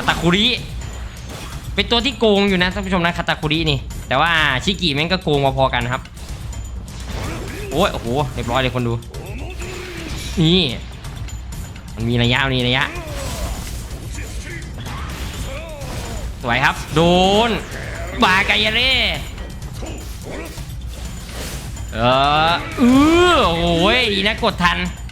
คาตาคุริเป็นตัวที่โกงอยู่นะท่านผู้ชมนะคาตาคุรินี่ แต่ว่าชิกิแม่งก็โกงพอๆกันครับ โอ้ยโอ้โหเรียบร้อยเลยคนดู นี่มันมีระยะมีระยะ สวยครับ โดน บากายเร่เออเออโอ้ยอีนะกดทัน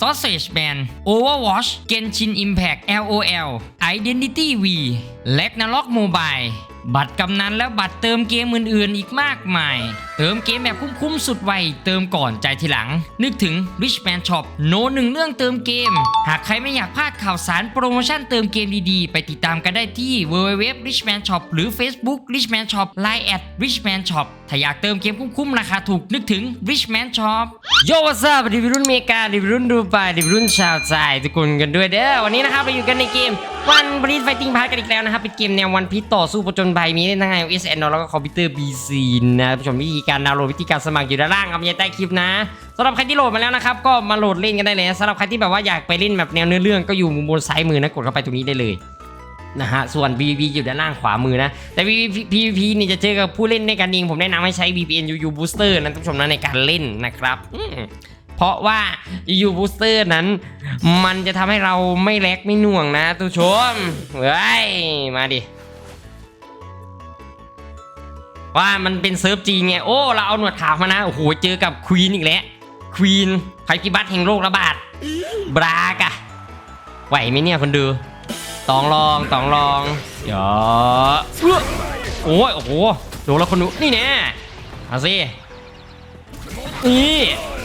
Sausage Man Overwatch Genshin Impact LOL Identity V Ragnarok Mobile บัตรกำนันและบัตรเติมเกมอื่นๆ อีกมากมาย เติมเกมแบบคุ้มๆ สุดไว เติมก่อนใจทีหลัง นึกถึง Rich Man Shop โนหนึ่งเรื่องเติมเกม หากใครไม่อยากพลาดข่าวสารโปรโมชั่นเติมเกมดีๆ ไปติดตามกันได้ที่ www richman shop หรือ Facebook richman shop line at richman shop ถ้าอยากเติมเกมคุ้มๆ ราคาถูกนึกถึง richman shop โยวัสดุดิรุ่นเมกาดิรุ่นดูไปดิรุ่นชาวใจทุกคนกันด้วยเด้อวันนี้นะครับเราอยู่กันในเกม วันบริสไฟติ้งพาร์กันอีกแล้วนะครับ เป็นเกมแนววันพีต่อสู้ประจนภัยมีเล่นทั้ง iOS Android แล้วก็คอมพิวเตอร์ PC นะผู้ชมวิธีการดาวน์โหลดวิธีการสมัครอยู่ด้านล่างครับในใต้คลิปนะสำหรับใครที่โหลดมาแล้วนะครับ ก็มาโหลดเล่นกันได้เลยสำหรับใครที่แบบว่าอยากไปเล่นแบบแนวเนื้อเรื่องก็อยู่มุมบนซ้ายมือนะกดเข้าไปตรงนี้ได้เลยนะฮะส่วน PVP อยู่ด้านล่างขวามือนะ แต่ PVP PVP นี่จะเจอกับผู้เล่นในการเองผมแนะนำให้ใช้ VPN UU Booster นะท่านผู้ชมนะในการเล่นนะครับ เพราะว่า UU Booster นั้น มันจะทำให้เราไม่แลกไม่หน่วงนะทุกชมเฮ้ยมาดิว่ามันเป็นเซิร์ฟจีนไงโอ้เราเอาหนวดขาวมานะโอ้โหเจอกับควีนอีกแล้วควีนภัยพิบัติแห่งโรคระบาดบรากะไหวไหมเนี่ยคนดูตองลองตองลองเดี๋ยวเอื้อโอ้ยโอ้โหโดนแล้วคนดูนี่แน่เอาสิ นี่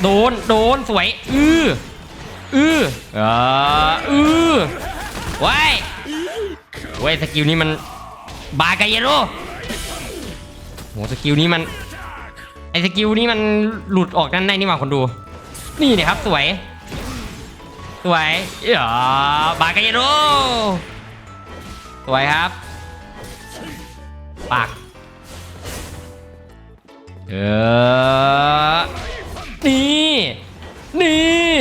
โดนโดนสวย อืออืออ่าอือไว้ไว้ยสกิลนี้มันบากาเยโร่โหสกิลนี้มันไอสกิลนี้มันหลุดออกนั่นได้นี่หว่าคนดู นี่เนี่ยครับสวย สวยอย่าบากาเยโร่สวยครับปาก เออ นี่ นี่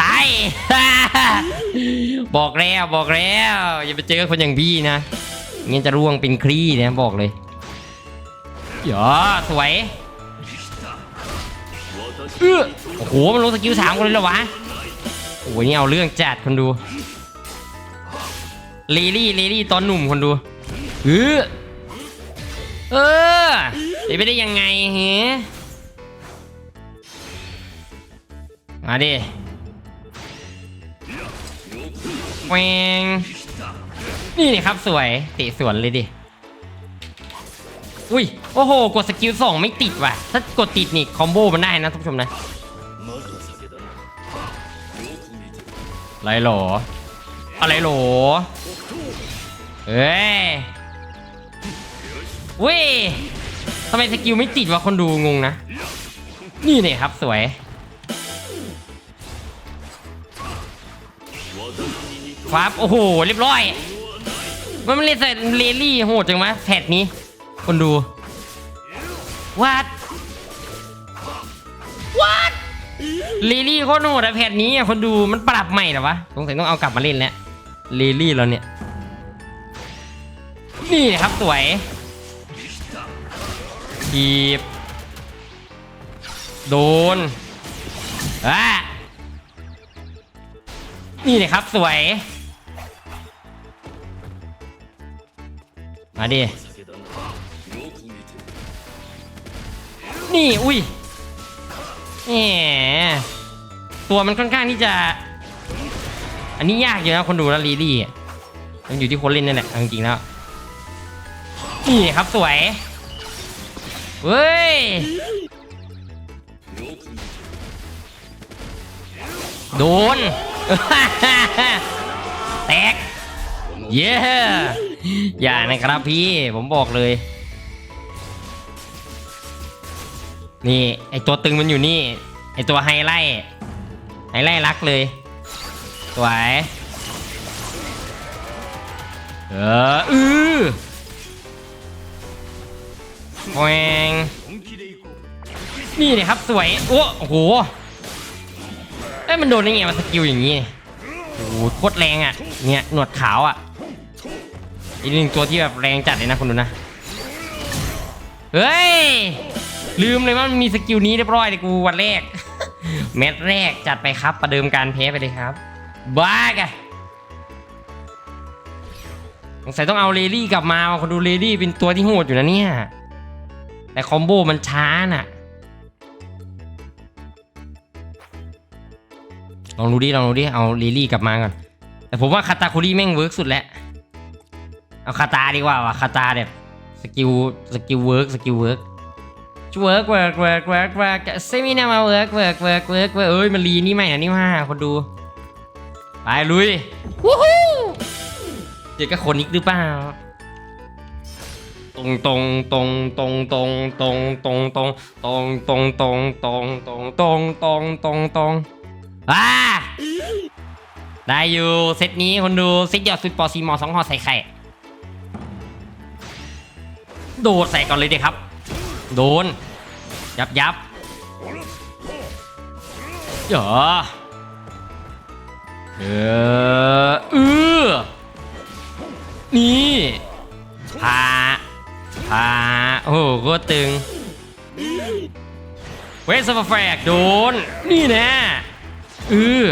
ตาย บอกแล้วบอกแล้ว อย่าไปเจอคนอย่างพี่นะงั้นจะร่วงเป็นคลี่นะบอกเลยอย่าสวยเออโอ้โห มันลงสกิลสามคนเลยเหรอวะ โอ้ยนี่เอาเรื่องจัดคนดูเลลี่เลลี่ตอนหนุ่มคนดูเออเออ ไปได้ยังไงเฮ้มาดิแหวงนี่นี่ครับสวยเตะสวนเลยดิ อุ้ย โอ้โห กดสกิลสองไม่ติดว่ะ ถ้ากดติดนี่คอมโบมันได้นะท่านผู้ชมนะอะไรหรอ อะไรหรอเฮ้ยเว้ย ทำไมสกิลไม่ติดวะคนดูงงนะ นี่เนี่ยครับสวย ฟับ โอ้โห เรียบร้อย มันไม่เล่นใส่เลลี่โหดจังวะแพทนี้ คนดูวัดวัดลีลี่โคตรโหดอะแพทนี้อะคนดูมันปรับใหม่หรอวะสงสัยต้องเอากลับมาเล่นแล้วลีลี่เราเนี่ย นี่นะครับสวย ทีบ โดนอะนี่นะครับสวย มาดิ นี่ อุ้ยแหมตัวมันค่อนข้างที่จะ อันนี้ยากอยู่นะคนดูนะลีดี้มันอยู่ที่คนเล่นนั่นแหละเอาจริงๆแล้ว นี่ครับสวย เฮ้ยโดน แตก เย้อย่านะครับพี่ ผมบอกเลย นี่ ไอตัวตึงมันอยู่นี่ ไอตัวไฮไลท์ไฮไลท์รักเลย สวย เอออือ แหวงนี่เนี่ยครับสวยโอ้โอ้โหเอ้ยมันโดนได้ไงมันสกิลอย่างนี้โอ้โหโคตรแรงอะ เนี่ยหนวดขาวอะ อีกหนึ่งตัวที่แบบแรงจัดเลยนะคุณดูนะ เฮ้ย ลืมเลยว่ามันมีสกิลนี้เรียบร้อยเลยกูวันแรกแมตช์แรกจัดไปครับ ประเดิมการแพ้ไปเลยครับ บ้ากะสงสัยต้องเอาเลลี่กลับมาว่ะคนดูเลลี่เป็นตัวที่โหดอยู่นะเนี่ย แต่คอมโบมันช้าน่ะ ลองดูดิลองดูดิ เอาเลลี่กลับมาก่อน แต่ผมว่าคาตาคุริแม่งเวิร์กสุดแล้ว เอาคาตาดีกว่าว่ะคาตาแบบสกิลสกิลเวิร์กสกิลเวิร์กเวิร์กเวิร์กเวิร์กเวิร์กเวิร์กเซมินามาเวิร์กเวิร์กเวิร์กเวิร์กเอ้ยมันรีนี่ใหม่นะนี่ว่าคนดูไปลุยวู้ฮู้เจอกับคนอีกหรือเปล่า ตรงตรงตรงตรงตรงตรงตรงตรงตรงตรงตรงตรงตรงตรงตรงตรงตรงอ่าได้อยู่เซตนี้คนดูเซตยอดสุดปอซีมอสองหอใส่ไข่โดดใส่ก่อนเลยเด็กครับ โดน ยับยับเดี๋ยวเออเออนี่พา พาโอ้โหโคตรตึง เวสฟาแฟกโดน นี่แน่เออ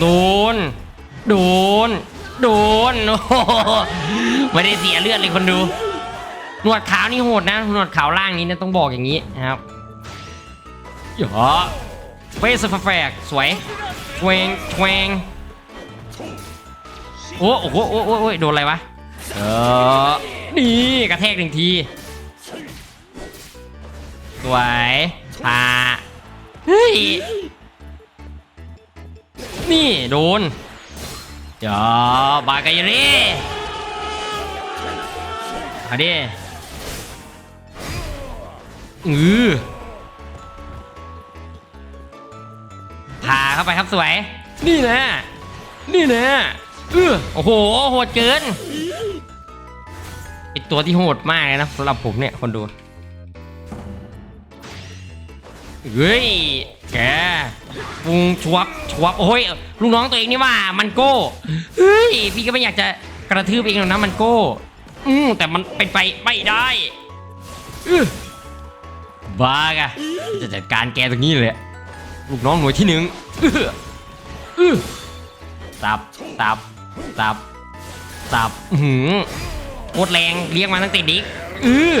โดน โดน โดนโอ้โหไม่ได้เสียเลือดเลยคนดู หนวดขาวนี่โหดนะ หนวดขาวล่างนี้นะต้องบอกอย่างนี้นะครับหยอเฟสฟาแฟกสวยแวงแวงโอ้โหโอ้โอ้โอ้ยโดนอะไรวะ เออ นี่กระแทกหนึ่งที สวยพาเฮ้ย นี่โดนเดี๋ยวบากายเร่มาดิอือพาเข้าไปครับสวย นี่นะ นี่นะเออโอ้โหโหดเกิน ตัวที่โหดมากเลยนะสำหรับผมเนี่ยคนดู เฮ้ย แกปุงชวบชวบโอ้ยลูกน้องตัวเองนี่ว่ามันโก้ เฮ้ย พี่ก็ไม่อยากจะกระทืบเองหรอกนะมันโก้ อืมแต่มันเป็นไปไม่ได้อื้อบ้ากะจะจัดการแกตรงนี้เลยลูกน้องหน่วยที่หนึ่งอื้ออื้อตับ ตับ ตับ ตับหือ โคตรแรงเรียกมาตั้งแต่เด็กอื้อ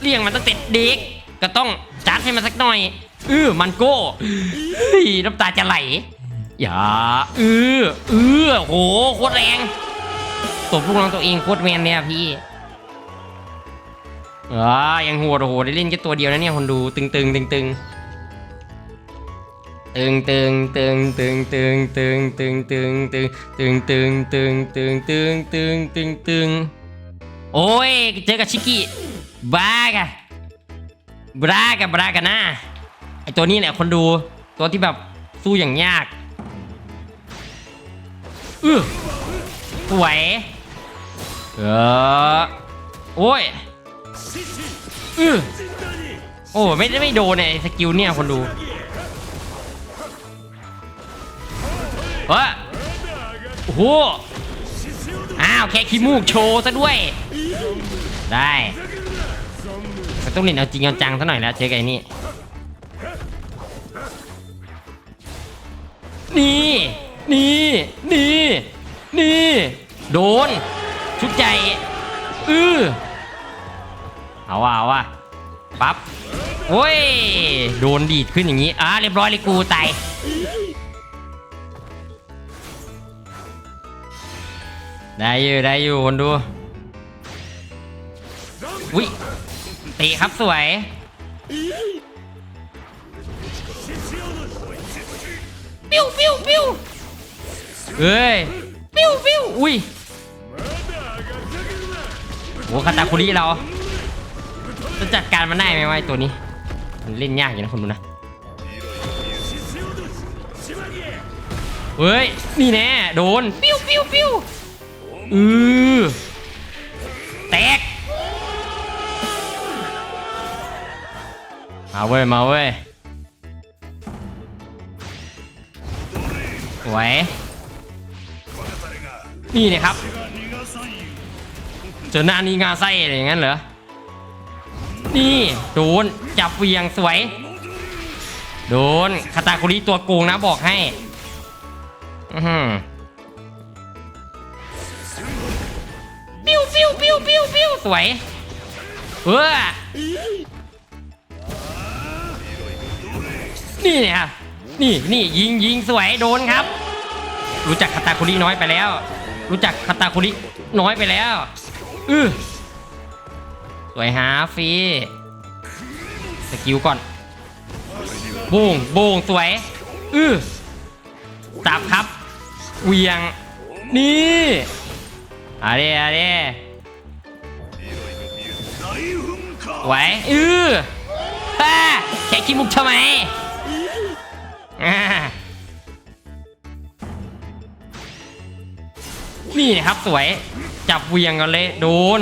เลี้ยงมันตั้งแต่เด็กก็ต้องจัดให้มันสักหน่อยเออมันโก้เฮ้ยน้ำตาจะไหลอย่าเออเออโหโคตรแรงตบลูกน้องตัวเองโคตรแมนเนี่ยพี่อ่ายังโหดโอ้โหได้เล่นแค่ตัวเดียวนะเนี่ยคนดูตึงตึงตึงตึง ตึงตึงตึงตึงตึงตึงตึงตึงตึงตึงตึงตึงตึงตึงตึงตึงตึงโอ้ยเจอกับชิกิบากะบรากะบรากะนะไอตัวนี้แหละคนดูตัวที่แบบสู้อย่างยากอือสวยเออโอ้ยอือโอ้ไม่ได้ไม่โดนไอสกิลเนี่ยคนดู เฮ้ยโอ้โหอ้าวแค่ขี้มูกโชว์ซะด้วย ได้มันต้องเล่นเอาจริงเอาจังซะหน่อยแล้วเจอกับไอ้นี่นี่นี่นี่นี่โดน ชุดใหญ่อือเอาว่ะเอาว่ะปั๊บโอ้ย โดนดีดขึ้นอย่างนี้ อ่าเรียบร้อยเลยกูตาย ได้อยู่ได้อยู่คนดูอุ้ยตีครับสวย ปิ้วปิ้วปิ้วเฮ้ย ปิ้วปิ้วอุ้ยอ้คาตาคุริเราจะจัดการมันได้ไหมวะไอ้ตัวนี้ มันเล่นยากอยู่นะคนดูนะเฮ้ย นี่แน่ โดน ปิ้วปิ้วปิ้ว อือแตก มาเว้ย มาเว้ยสวนี่นี่ยครับ เจอหน้านี้งาไส้อะไรอย่างนั้นเหรอ นี่โดนจับเวียงสวย โดนคาตาคุริตัวโกงนะบอกให้ อื้อ ปิ้วปิ้วปิ้วปิ้วปิ้วสวยเออนี่เนี่ยครับนี่นี่ยิงยิงสวยโดนครับ รู้จักคาตาคุริน้อยไปแล้ว รู้จักคาตาคุริน้อยไปแล้วอือสวยฮาฟีสกิลก่อนโบงโบงสวยอือจับครับเหวียงนี่อะเดอะเด สวยอือฮ่าแค่ขี้มุกทำไมอ่านี่นะครับสวยจับเวียงกันเลยโดน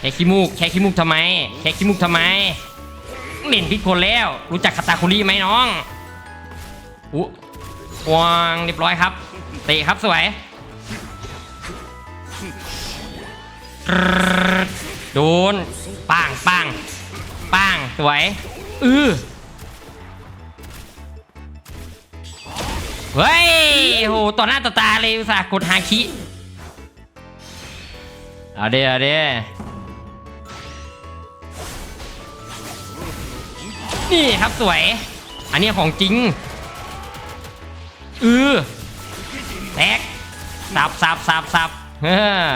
แค่ขี้มูกแค่ขี้มูกทำไม แค่ขี้มูกทำไมเล่นพิษคนแล้ว รู้จักคาตาคุริไหมน้องอุ๊วางเรียบร้อยครับเตะครับสวยโดน ปังปังปังสวยอือเฮ้ยโหต่อหน้าต่อตาเลยอุตส่าห์กดฮาคิเอาเดเอเดนี่ครับสวย อันนี้ของจริงอือแตกสับสับสับสับเฮ้อ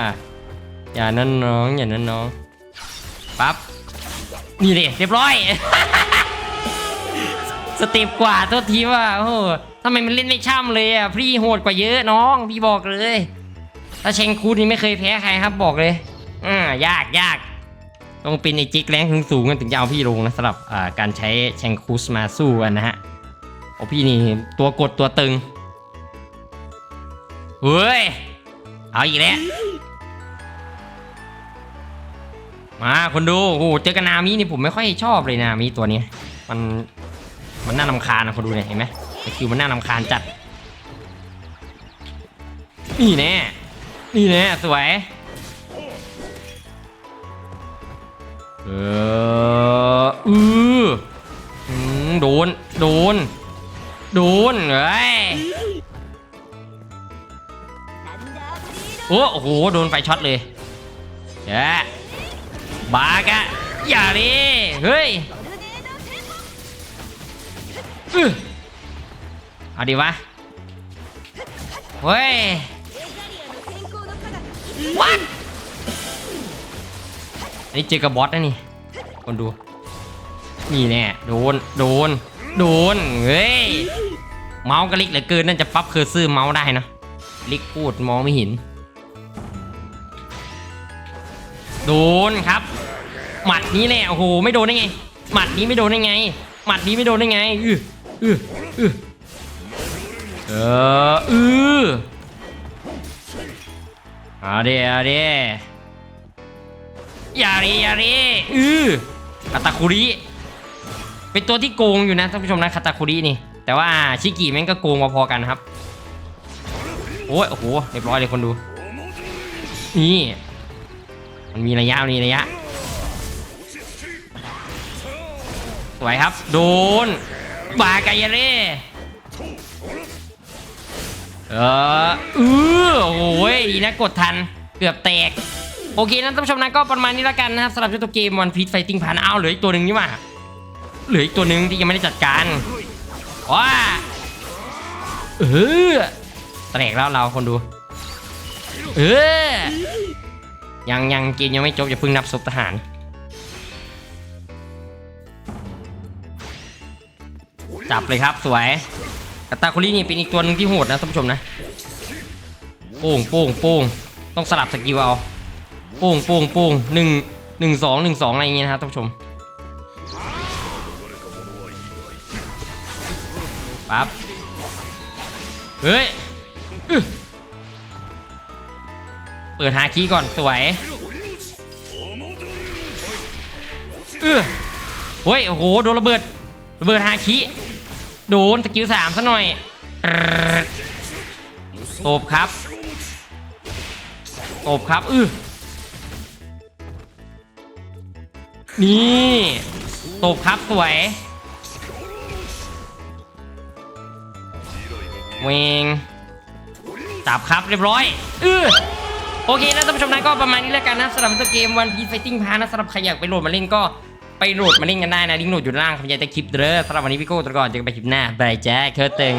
อย่านั่นน้อง อย่านั่นน้อง ปั๊บนี่เลยเรียบร้อย สเต็ปกว่าโทษทีว่าโอ้โหทำไมมันเล่นไม่ช่ำเลยอะพี่โหดกว่าเยอะน้องพี่บอกเลย ถ้าเชงคูดนี่ไม่เคยแพ้ใครครับบอกเลยอ่ายากยากต้องเป็นไอจิกแรงถึงสูงกันถึงจะเอาพี่ลงนะสำหรับอ่าการใช้เชงคูสมาสู้กันนะฮะโอ้พี่นี่ตัวกดตัวตึงเฮ้ยเอาอีกแล้ว มาคนดูโอ้เจอกันนามินี่ผมไม่ค่อยชอบเลยนามิตัวนี้ มันมันน่ารำคาญนะคนดูเนี่ยเห็นไหมคิวมันน่ารำคาญจัด นี่แน่นี่แน่สวยเอออือโดน โดน โดนเฮ้ยโอ้โอ้โหโดนไฟช็อตเลยเดี๋ยว บากะอย่าดิเฮ้ยเอาดีวะเฮ้ยวัดนนี้เจอกับบอสนะนี่คนดูนี่แน่โดนโดนโดนเฮ้ยเมาส์ก็เล็กเหลือเกินน่าจะปรับเคอซื่อเมาส์ได้นะล็กพูดมองไม่เห็นโดนครับ หมัดนี้แน่โอ้โหไม่โดนได้ไง หมัดนี้ไม่โดนได้ไง หมัดนี้ไม่โดนได้ไงอืออืออือเอออือเอาดิเอาดิอย่าดิอย่าดิอือคาตาคุริเป็นตัวที่โกงอยู่นะท่านผู้ชมนะคาตาคุรินี่ แต่ว่าชิกิแม่งก็โกงมาพอกันครับโอ้ยโอ้โหเรียบร้อยเลยคนดู นี่ มันมีระยะมีระยะ สวยครับโดนบากายเร่เออเออโอ้ยนะกดทันเกือบแตก โอเคนะท่านผู้ชมนะก็ประมาณนี้แล้วกันนะครับสำหรับเจ้าตัวเกมวันพีทไฟติ้งผ่านอ้าวเหลืออีกตัวหนึ่งนี่หว่าเหลืออีกตัวหนึ่งที่ยังไม่ได้จัดการว้าเออแตกแล้วเราคนดู เออยังยังเกมยังไม่จบอย่าเพิ่งนับศพทหาร จับเลยครับสวยกาตาคุรินี่เป็นอีกตัวหนึ่งที่โหดนะท่านผู้ชมนะโป้งโป้งโป้งต้องสลับสกิลเอาโป่งโป่งโป่งหนึ่งหนึ่งสองหนึ่งสองอะไรอย่างเงี้ยนะครับท่านผู้ชมปั๊บเฮ้ยเปิดหาคีก่อนสวยเออเฮ้ยโอ้โหโดนระเบิดระเบิดหาคี โดนสกิลสามซะหน่อยตบครับตบครับอื้อนี่ตบครับสวยเวงจับครับเรียบร้อยเออโอเคนะท่านผู้ชมนะก็ประมาณนี้แล้วกันนะสำหรับตัวเกมวันพีไฟติ้งพานะสำหรับใครอยากไปโหลดมาเล่นก็ ไปโหลดมาเล่นกันได้นะลิงก์โหลดอยู่ด้านล่างคำยันใต้คลิปเด้อสำหรับวันนี้พี่โก้ตัวก่อนเจอกันไปคลิปหน้าบายแจ๊คเคอร์เต็ง